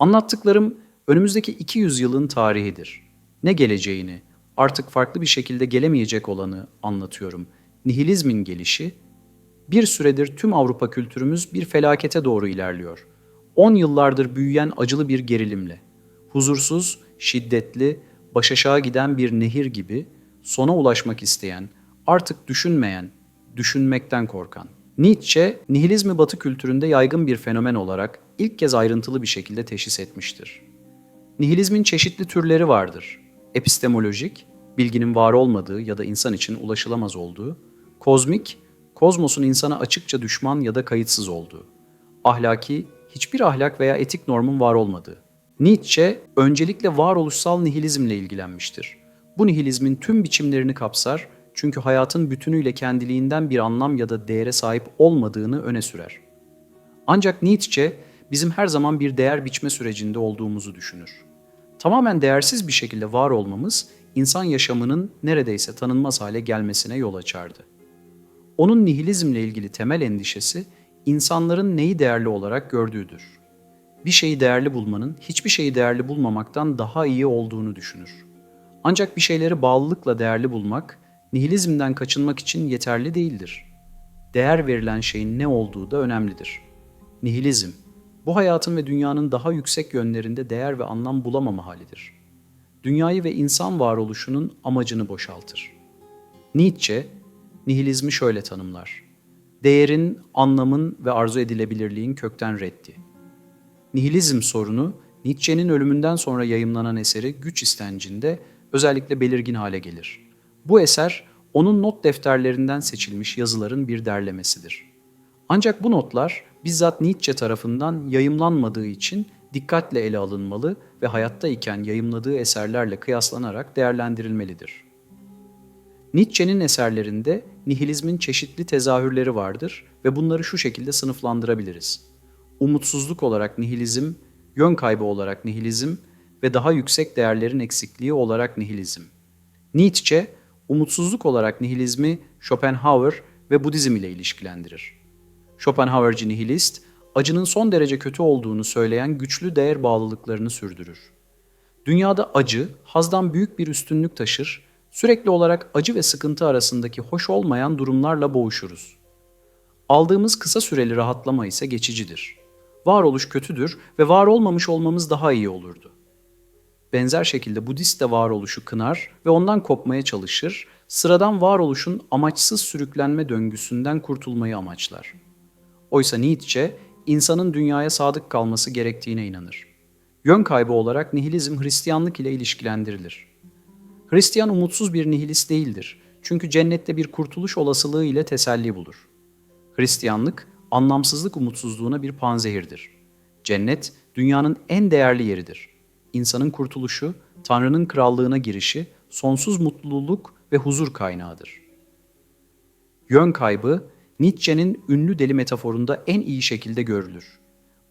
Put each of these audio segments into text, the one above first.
Anlattıklarım önümüzdeki 200 yılın tarihidir. Ne geleceğini, artık farklı bir şekilde gelemeyecek olanı anlatıyorum. Nihilizmin gelişi, bir süredir tüm Avrupa kültürümüz bir felakete doğru ilerliyor. 10 yıllardır büyüyen acılı bir gerilimle. Huzursuz, şiddetli, baş aşağı giden bir nehir gibi sona ulaşmak isteyen, artık düşünmeyen, düşünmekten korkan. Nietzsche, nihilizmi Batı kültüründe yaygın bir fenomen olarak ilk kez ayrıntılı bir şekilde teşhis etmiştir. Nihilizmin çeşitli türleri vardır. Epistemolojik, bilginin var olmadığı ya da insan için ulaşılamaz olduğu. Kozmik, kozmosun insana açıkça düşman ya da kayıtsız olduğu. Ahlaki, hiçbir ahlak veya etik normun var olmadığı. Nietzsche, öncelikle varoluşsal nihilizmle ilgilenmiştir. Bu nihilizmin tüm biçimlerini kapsar çünkü hayatın bütünüyle kendiliğinden bir anlam ya da değere sahip olmadığını öne sürer. Ancak Nietzsche bizim her zaman bir değer biçme sürecinde olduğumuzu düşünür. Tamamen değersiz bir şekilde var olmamız insan yaşamının neredeyse tanınmaz hale gelmesine yol açardı. Onun nihilizmle ilgili temel endişesi insanların neyi değerli olarak gördüğüdür. Bir şeyi değerli bulmanın hiçbir şeyi değerli bulmamaktan daha iyi olduğunu düşünür. Ancak bir şeyleri bağlılıkla değerli bulmak, nihilizmden kaçınmak için yeterli değildir. Değer verilen şeyin ne olduğu da önemlidir. Nihilizm, bu hayatın ve dünyanın daha yüksek yönlerinde değer ve anlam bulamama halidir. Dünyayı ve insan varoluşunun amacını boşaltır. Nietzsche, nihilizmi şöyle tanımlar. Değerin, anlamın ve arzu edilebilirliğin kökten reddi. Nihilizm sorunu, Nietzsche'nin ölümünden sonra yayımlanan eseri Güç İstencinde özellikle belirgin hale gelir. Bu eser, onun not defterlerinden seçilmiş yazıların bir derlemesidir. Ancak bu notlar bizzat Nietzsche tarafından yayımlanmadığı için dikkatle ele alınmalı ve hayattayken yayımladığı eserlerle kıyaslanarak değerlendirilmelidir. Nietzsche'nin eserlerinde nihilizmin çeşitli tezahürleri vardır ve bunları şu şekilde sınıflandırabiliriz. Umutsuzluk olarak nihilizm, yön kaybı olarak nihilizm ve daha yüksek değerlerin eksikliği olarak nihilizm. Nietzsche, umutsuzluk olarak nihilizmi Schopenhauer ve Budizm ile ilişkilendirir. Schopenhauerci nihilist, acının son derece kötü olduğunu söyleyen güçlü değer bağlılıklarını sürdürür. Dünyada acı, hazdan büyük bir üstünlük taşır, sürekli olarak acı ve sıkıntı arasındaki hoş olmayan durumlarla boğuşuruz. Aldığımız kısa süreli rahatlama ise geçicidir. Varoluş kötüdür ve var olmamış olmamız daha iyi olurdu. Benzer şekilde Budist de varoluşu kınar ve ondan kopmaya çalışır, sıradan varoluşun amaçsız sürüklenme döngüsünden kurtulmayı amaçlar. Oysa Nietzsche, insanın dünyaya sadık kalması gerektiğine inanır. Yön kaybı olarak nihilizm Hristiyanlık ile ilişkilendirilir. Hristiyan umutsuz bir nihilist değildir. Çünkü cennette bir kurtuluş olasılığı ile teselli bulur. Hristiyanlık, anlamsızlık umutsuzluğuna bir panzehirdir. Cennet, dünyanın en değerli yeridir. İnsanın kurtuluşu, Tanrı'nın krallığına girişi, sonsuz mutluluk ve huzur kaynağıdır. Yön kaybı, Nietzsche'nin ünlü deli metaforunda en iyi şekilde görülür.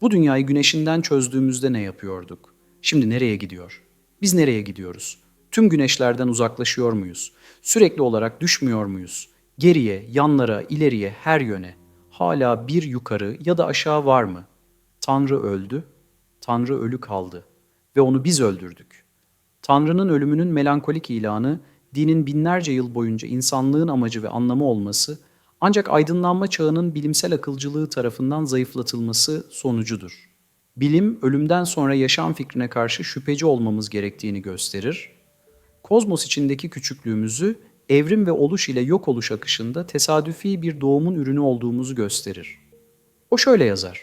Bu dünyayı güneşinden çözdüğümüzde ne yapıyorduk? Şimdi nereye gidiyor? Biz nereye gidiyoruz? Tüm güneşlerden uzaklaşıyor muyuz? Sürekli olarak düşmüyor muyuz? Geriye, yanlara, ileriye, her yöne. Hala bir yukarı ya da aşağı var mı? Tanrı öldü, Tanrı ölü kaldı ve onu biz öldürdük. Tanrı'nın ölümünün melankolik ilanı, dinin binlerce yıl boyunca insanlığın amacı ve anlamı olması, ancak aydınlanma çağının bilimsel akılcılığı tarafından zayıflatılması sonucudur. Bilim, ölümden sonra yaşam fikrine karşı şüpheci olmamız gerektiğini gösterir. Kozmos içindeki küçüklüğümüzü, evrim ve oluş ile yok oluş akışında tesadüfi bir doğumun ürünü olduğumuzu gösterir. O şöyle yazar.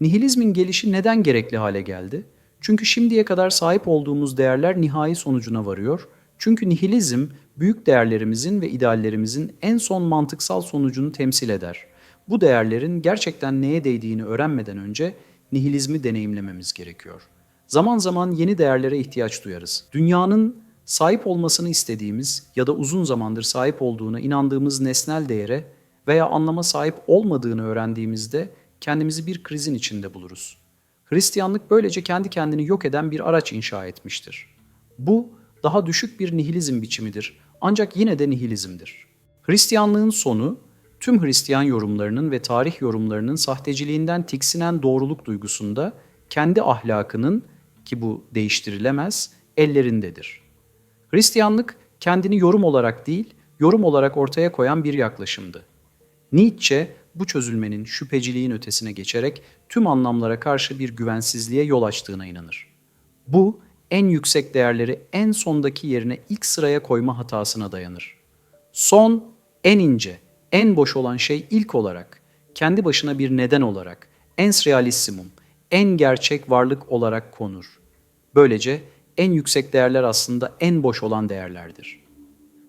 Nihilizmin gelişi neden gerekli hale geldi? Çünkü şimdiye kadar sahip olduğumuz değerler nihai sonucuna varıyor. Çünkü nihilizm büyük değerlerimizin ve ideallerimizin en son mantıksal sonucunu temsil eder. Bu değerlerin gerçekten neye değdiğini öğrenmeden önce nihilizmi deneyimlememiz gerekiyor. Zaman zaman yeni değerlere ihtiyaç duyarız. Dünyanın sahip olmasını istediğimiz ya da uzun zamandır sahip olduğuna inandığımız nesnel değere veya anlama sahip olmadığını öğrendiğimizde kendimizi bir krizin içinde buluruz. Hristiyanlık böylece kendi kendini yok eden bir araç inşa etmiştir. Bu daha düşük bir nihilizm biçimidir ancak yine de nihilizmdir. Hristiyanlığın sonu tüm Hristiyan yorumlarının ve tarih yorumlarının sahteciliğinden tiksinen doğruluk duygusunda kendi ahlakının ki bu değiştirilemez ellerindedir. Hristiyanlık kendini yorum olarak değil, yorum olarak ortaya koyan bir yaklaşımdı. Nietzsche bu çözülmenin şüpheciliğin ötesine geçerek tüm anlamlara karşı bir güvensizliğe yol açtığına inanır. Bu en yüksek değerleri en sondaki yerine ilk sıraya koyma hatasına dayanır. Son, en ince, en boş olan şey ilk olarak, kendi başına bir neden olarak, ens realissimum, en gerçek varlık olarak konur. Böylece en yüksek değerler aslında en boş olan değerlerdir.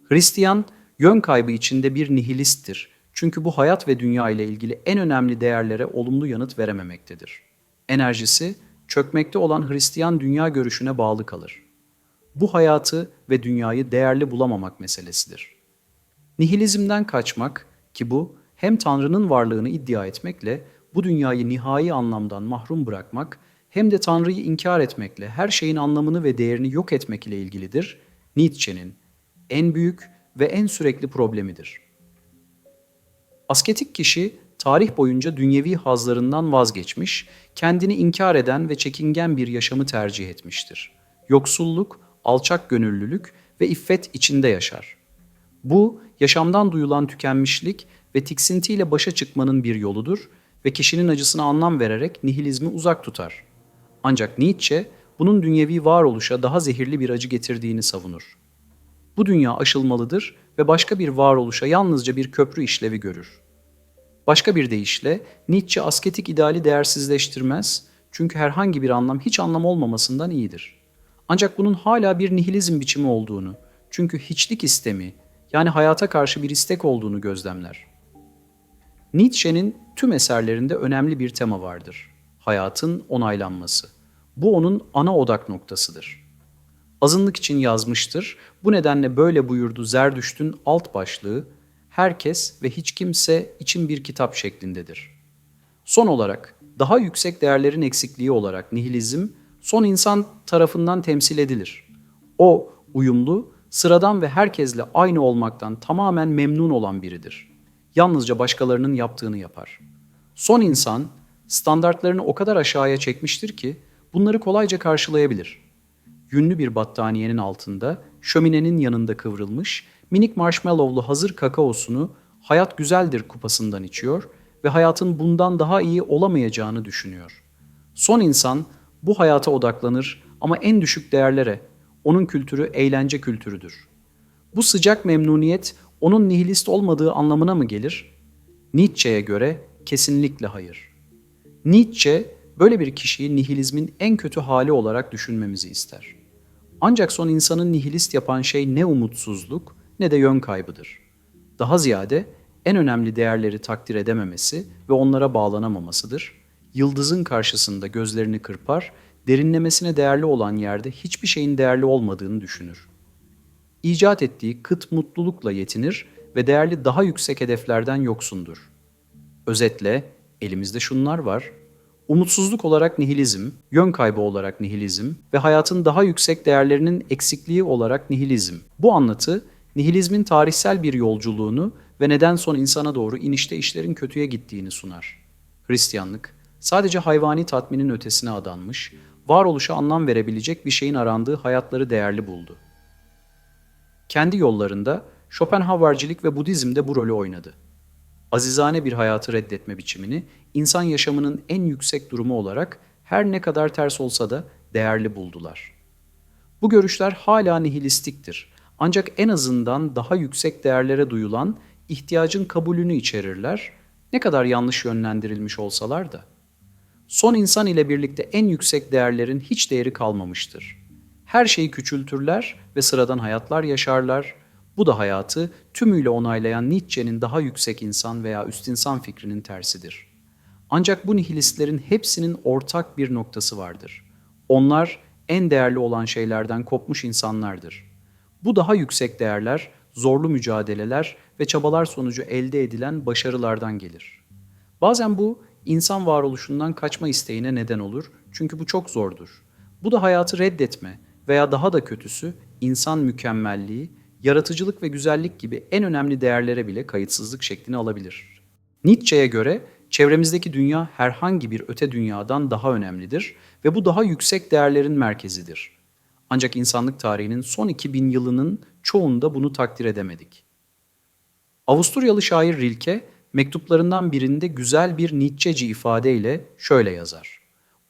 Hristiyan, yön kaybı içinde bir nihilisttir. Çünkü bu hayat ve dünya ile ilgili en önemli değerlere olumlu yanıt verememektedir. Enerjisi, çökmekte olan Hristiyan dünya görüşüne bağlı kalır. Bu hayatı ve dünyayı değerli bulamamak meselesidir. Nihilizmden kaçmak ki bu hem Tanrı'nın varlığını iddia etmekle bu dünyayı nihai anlamdan mahrum bırakmak hem de Tanrı'yı inkar etmekle her şeyin anlamını ve değerini yok etmek ile ilgilidir. Nietzsche'nin en büyük ve en sürekli problemidir. Asketik kişi tarih boyunca dünyevi hazlarından vazgeçmiş, kendini inkar eden ve çekingen bir yaşamı tercih etmiştir. Yoksulluk, alçak gönüllülük ve iffet içinde yaşar. Bu, yaşamdan duyulan tükenmişlik ve tiksintiyle başa çıkmanın bir yoludur ve kişinin acısına anlam vererek nihilizmi uzak tutar. Ancak Nietzsche, bunun dünyevi varoluşa daha zehirli bir acı getirdiğini savunur. Bu dünya aşılmalıdır ve başka bir varoluşa yalnızca bir köprü işlevi görür. Başka bir deyişle Nietzsche asketik ideali değersizleştirmez çünkü herhangi bir anlam hiç anlam olmamasından iyidir. Ancak bunun hala bir nihilizm biçimi olduğunu, çünkü hiçlik istemi yani hayata karşı bir istek olduğunu gözlemler. Nietzsche'nin tüm eserlerinde önemli bir tema vardır. Hayatın onaylanması. Bu onun ana odak noktasıdır. Azınlık için yazmıştır. Bu nedenle böyle buyurdu Zerdüşt'ün alt başlığı herkes ve hiç kimse için bir kitap şeklindedir. Son olarak daha yüksek değerlerin eksikliği olarak nihilizm son insan tarafından temsil edilir. O uyumlu, sıradan ve herkesle aynı olmaktan tamamen memnun olan biridir. Yalnızca başkalarının yaptığını yapar. Son insan standartlarını o kadar aşağıya çekmiştir ki bunları kolayca karşılayabilir. Yünlü bir battaniyenin altında, şöminenin yanında kıvrılmış, minik marshmallowlu hazır kakaosunu hayat güzeldir kupasından içiyor ve hayatın bundan daha iyi olamayacağını düşünüyor. Son insan bu hayata odaklanır ama en düşük değerlere, onun kültürü eğlence kültürüdür. Bu sıcak memnuniyet onun nihilist olmadığı anlamına mı gelir? Nietzsche'ye göre kesinlikle hayır. Nietzsche böyle bir kişiyi nihilizmin en kötü hali olarak düşünmemizi ister. Ancak son insanın nihilist yapan şey ne umutsuzluk ne de yön kaybıdır. Daha ziyade en önemli değerleri takdir edememesi ve onlara bağlanamamasıdır. Yıldızın karşısında gözlerini kırpar, derinlemesine değerli olan yerde hiçbir şeyin değerli olmadığını düşünür. İcat ettiği kıt mutlulukla yetinir ve değerli daha yüksek hedeflerden yoksundur. Özetle elimizde şunlar var. Umutsuzluk olarak nihilizm, yön kaybı olarak nihilizm ve hayatın daha yüksek değerlerinin eksikliği olarak nihilizm. Bu anlatı nihilizmin tarihsel bir yolculuğunu ve neden son insana doğru inişte işlerin kötüye gittiğini sunar. Hristiyanlık sadece hayvani tatminin ötesine adanmış, varoluşa anlam verebilecek bir şeyin arandığı hayatları değerli buldu. Kendi yollarında Schopenhauercilik ve Budizm de bu rolü oynadı. Azizane bir hayatı reddetme biçimini insan yaşamının en yüksek durumu olarak her ne kadar ters olsa da değerli buldular. Bu görüşler hala nihilistiktir ancak en azından daha yüksek değerlere duyulan ihtiyacın kabulünü içerirler, ne kadar yanlış yönlendirilmiş olsalar da. Son insan ile birlikte en yüksek değerlerin hiç değeri kalmamıştır. Her şeyi küçültürler ve sıradan hayatlar yaşarlar. Bu da hayatı tümüyle onaylayan Nietzsche'nin daha yüksek insan veya üst insan fikrinin tersidir. Ancak bu nihilistlerin hepsinin ortak bir noktası vardır. Onlar en değerli olan şeylerden kopmuş insanlardır. Bu daha yüksek değerler, zorlu mücadeleler ve çabalar sonucu elde edilen başarılardan gelir. Bazen bu insan varoluşundan kaçma isteğine neden olur çünkü bu çok zordur. Bu da hayatı reddetme veya daha da kötüsü insan mükemmelliği, yaratıcılık ve güzellik gibi en önemli değerlere bile kayıtsızlık şeklini alabilir. Nietzsche'ye göre çevremizdeki dünya herhangi bir öte dünyadan daha önemlidir ve bu daha yüksek değerlerin merkezidir. Ancak insanlık tarihinin son 2000 yılının çoğunda bunu takdir edemedik. Avusturyalı şair Rilke mektuplarından birinde güzel bir Nietzscheci ifadeyle şöyle yazar.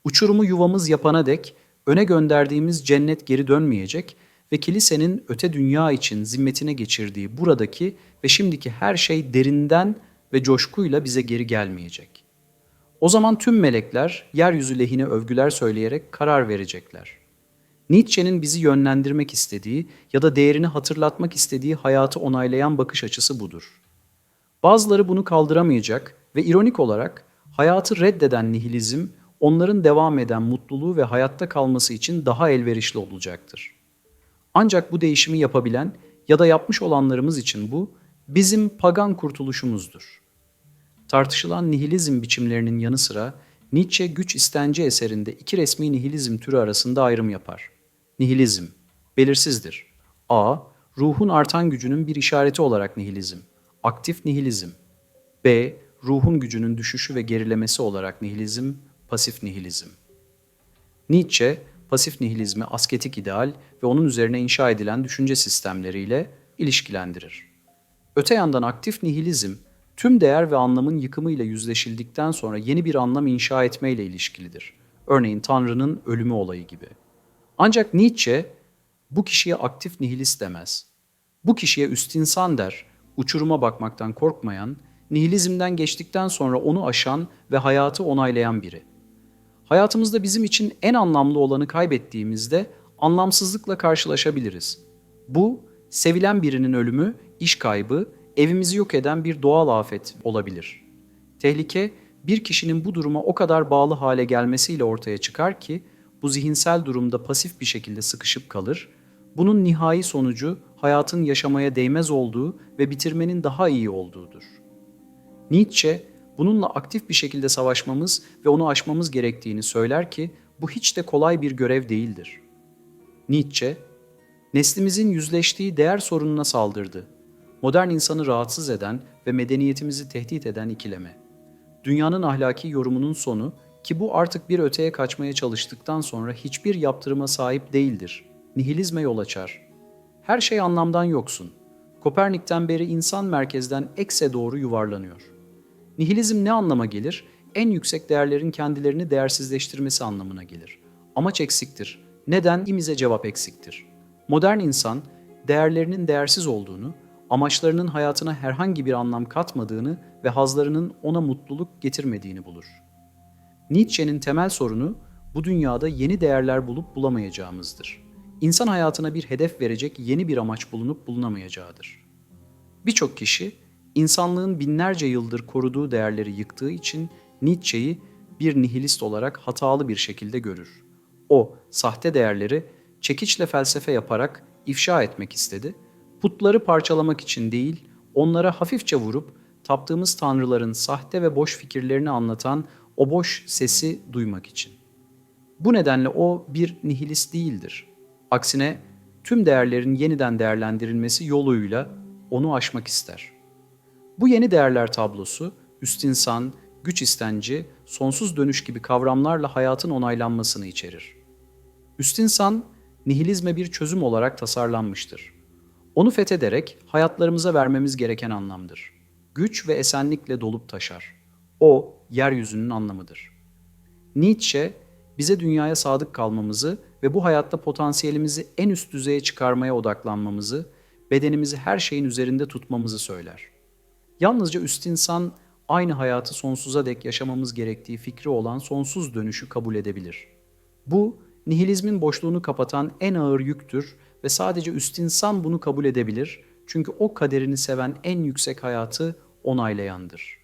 Uçurumu yuvamız yapana dek öne gönderdiğimiz cennet geri dönmeyecek ve kilisenin öte dünya için zimmetine geçirdiği buradaki ve şimdiki her şey derinden ve coşkuyla bize geri gelmeyecek. O zaman tüm melekler yeryüzü lehine övgüler söyleyerek karar verecekler. Nietzsche'nin bizi yönlendirmek istediği ya da değerini hatırlatmak istediği hayatı onaylayan bakış açısı budur. Bazıları bunu kaldıramayacak ve ironik olarak hayatı reddeden nihilizm onların devam eden mutluluğu ve hayatta kalması için daha elverişli olacaktır. Ancak bu değişimi yapabilen ya da yapmış olanlarımız için bu bizim pagan kurtuluşumuzdur. Tartışılan nihilizm biçimlerinin yanı sıra Nietzsche güç istenci eserinde iki resmi nihilizm türü arasında ayrım yapar. Nihilizm, belirsizdir. A. Ruhun artan gücünün bir işareti olarak nihilizm. Aktif nihilizm. B. Ruhun gücünün düşüşü ve gerilemesi olarak nihilizm, pasif nihilizm. Nietzsche, pasif nihilizmi asketik ideal ve onun üzerine inşa edilen düşünce sistemleriyle ilişkilendirir. Öte yandan aktif nihilizm, tüm değer ve anlamın yıkımıyla yüzleşildikten sonra yeni bir anlam inşa etmeyle ilişkilidir. Örneğin Tanrı'nın ölümü olayı gibi. Ancak Nietzsche bu kişiye aktif nihilist demez. Bu kişiye üst insan der, uçuruma bakmaktan korkmayan, nihilizmden geçtikten sonra onu aşan ve hayatı onaylayan biri. Hayatımızda bizim için en anlamlı olanı kaybettiğimizde anlamsızlıkla karşılaşabiliriz. Bu, sevilen birinin ölümü, iş kaybı, evimizi yok eden bir doğal afet olabilir. Tehlike, bir kişinin bu duruma o kadar bağlı hale gelmesiyle ortaya çıkar ki, bu zihinsel durumda pasif bir şekilde sıkışıp kalır, bunun nihai sonucu hayatın yaşamaya değmez olduğu ve bitirmenin daha iyi olduğudur. Nietzsche, bununla aktif bir şekilde savaşmamız ve onu aşmamız gerektiğini söyler ki bu hiç de kolay bir görev değildir. Nietzsche, neslimizin yüzleştiği değer sorununa saldırdı. Modern insanı rahatsız eden ve medeniyetimizi tehdit eden ikileme. Dünyanın ahlaki yorumunun sonu ki bu artık bir öteye kaçmaya çalıştıktan sonra hiçbir yaptırıma sahip değildir. Nihilizme yol açar. Her şey anlamdan yoksun. Kopernik'ten beri insan merkezden ekse doğru yuvarlanıyor.'' Nihilizm ne anlama gelir? En yüksek değerlerin kendilerini değersizleştirmesi anlamına gelir. Amaç eksiktir. Neden? İmize cevap eksiktir. Modern insan değerlerinin değersiz olduğunu, amaçlarının hayatına herhangi bir anlam katmadığını ve hazlarının ona mutluluk getirmediğini bulur. Nietzsche'nin temel sorunu bu dünyada yeni değerler bulup bulamayacağımızdır. İnsan hayatına bir hedef verecek yeni bir amaç bulunup bulunamayacağıdır. Birçok kişi insanlığın binlerce yıldır koruduğu değerleri yıktığı için Nietzsche'yi bir nihilist olarak hatalı bir şekilde görür. O, sahte değerleri çekiçle felsefe yaparak ifşa etmek istedi. Putları parçalamak için değil, onlara hafifçe vurup taptığımız tanrıların sahte ve boş fikirlerini anlatan o boş sesi duymak için. Bu nedenle o bir nihilist değildir. Aksine tüm değerlerin yeniden değerlendirilmesi yoluyla onu aşmak ister.'' Bu yeni değerler tablosu, üst insan, güç istenci, sonsuz dönüş gibi kavramlarla hayatın onaylanmasını içerir. Üst insan, nihilizme bir çözüm olarak tasarlanmıştır. Onu fethederek hayatlarımıza vermemiz gereken anlamdır. Güç ve esenlikle dolup taşar. O, yeryüzünün anlamıdır. Nietzsche, bize dünyaya sadık kalmamızı ve bu hayatta potansiyelimizi en üst düzeye çıkarmaya odaklanmamızı, bedenimizi her şeyin üzerinde tutmamızı söyler.'' Yalnızca üst insan aynı hayatı sonsuza dek yaşamamız gerektiği fikri olan sonsuz dönüşü kabul edebilir. Bu, nihilizmin boşluğunu kapatan en ağır yüktür ve sadece üst insan bunu kabul edebilir çünkü o kaderini seven en yüksek hayatı onaylayandır.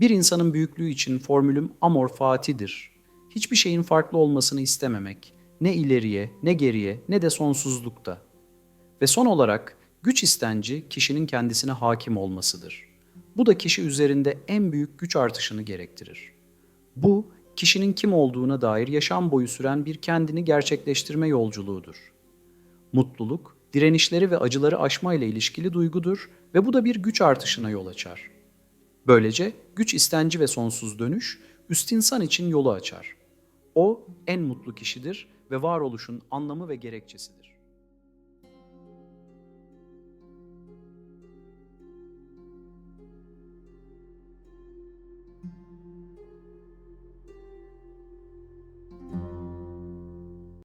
Bir insanın büyüklüğü için formülüm amor fatidir. Hiçbir şeyin farklı olmasını istememek, ne ileriye, ne geriye, ne de sonsuzlukta. Ve son olarak güç istenci kişinin kendisine hakim olmasıdır.'' Bu da kişi üzerinde en büyük güç artışını gerektirir. Bu, kişinin kim olduğuna dair yaşam boyu süren bir kendini gerçekleştirme yolculuğudur. Mutluluk, direnişleri ve acıları aşma ile ilişkili duygudur ve bu da bir güç artışına yol açar. Böylece güç istenci ve sonsuz dönüş üst insan için yolu açar. O en mutlu kişidir ve varoluşun anlamı ve gerekçesidir.